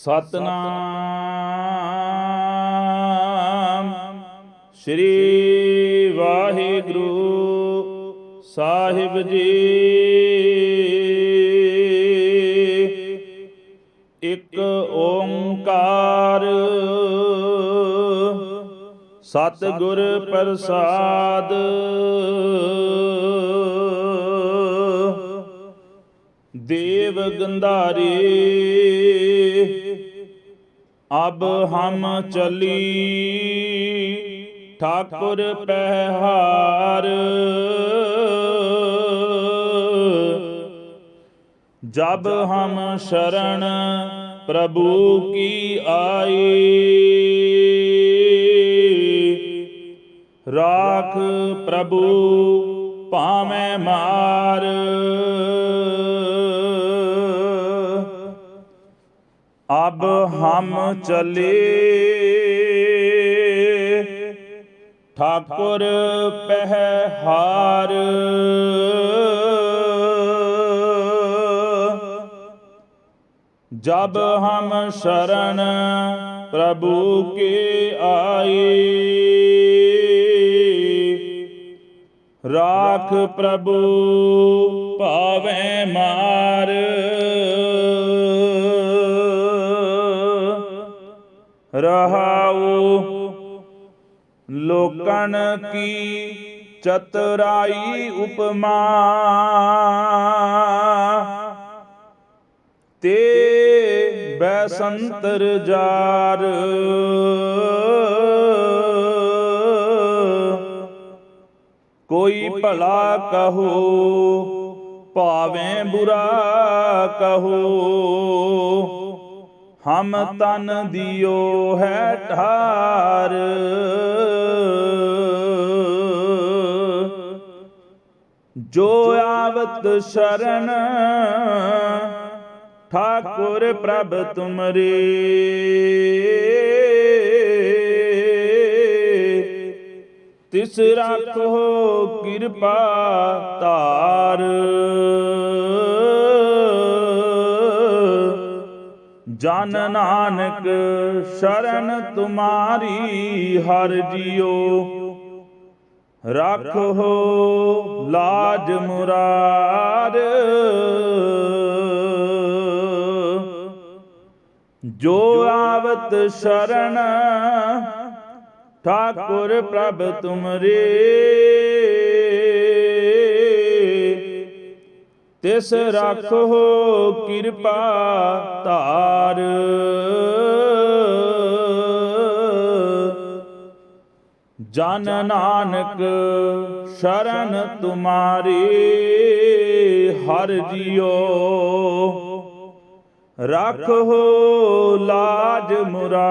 ਸਤਨਾਮ। ਸ੍ਰੀ ਵਾਹਿਗੁਰੂ ਸਾਹਿਬ ਜੀ। ਇੱਕ ਓੰਕਾਰ ਸਤਿਗੁਰ ਪ੍ਰਸਾਦ। ਦੇਵ ਗੰਧਾਰੀ, ਅਬ ਹਮ ਚਲੀ। ਠਾਕੁਰ ਪਹਿਹਾਰ ਜਬ ਹਮ ਸ਼ਰਨ ਪ੍ਰਭੂ ਕੀ ਆਈ। ਰਾਖ ਪ੍ਰਭੂ ਭਾਵੇਂ ਮਾਰ। ਅਬ ਹਮ ਚਲੇ। ਠਾਕੁਰ ਪਹਿਹਾਰ। ਜਬ ਹਮ ਸ਼ਰਨ ਪ੍ਰਭੂ ਕੇ ਆਏ ਰਾਖ ਪ੍ਰਭੂ ਭਾਵੇਂ ਮਾਰ। ਰਹਾਉ। ਲੋਕਨ ਕੀ ਚਤੁਰਾਈ ਉਪਮਾ। ਤੇ ਬੈਸੰਤਰ ਜਾਰ। ਕੋਈ ਭਲਾ ਕਹੋ ਭਾਵੇਂ ਬੁਰਾ ਕਹੋ। ਹਮ ਤਨ ਦਿਓ ਹੈ ਠਾਰ। ਜੋ ਆਵਤ ਸ਼ਰਨ, ਠਾਕੁਰ ਪ੍ਰਭ ਤੁਮਰੇ। ਤਿਸ ਰੱਖੋ ਕਿਰਪਾ ਤਾਰ ਜਨ ਨਾਨਕ ਸ਼ਰਨ ਤੁਮਾਰੀ ਹਰ ਜਿਉ। ਰੱਖੋ ਲਾਜ ਮੁਰਾਰ ਜੋ ਆਵਤ ਸ਼ਰਨ ਠਾਕੁਰ ਪ੍ਰਭ ਤੁਮਰੇ। ਤਿਸ ਰੱਖੋ ਕਿਰਪਾ ਧਾਰ। ਜਨ ਨਾਨਕ ਸ਼ਰਨ ਤੁਮਾਰੀ ਹਰ ਜਿਉ ਰੱਖੋ ਲਾਜ ਮੁਰਾਰ।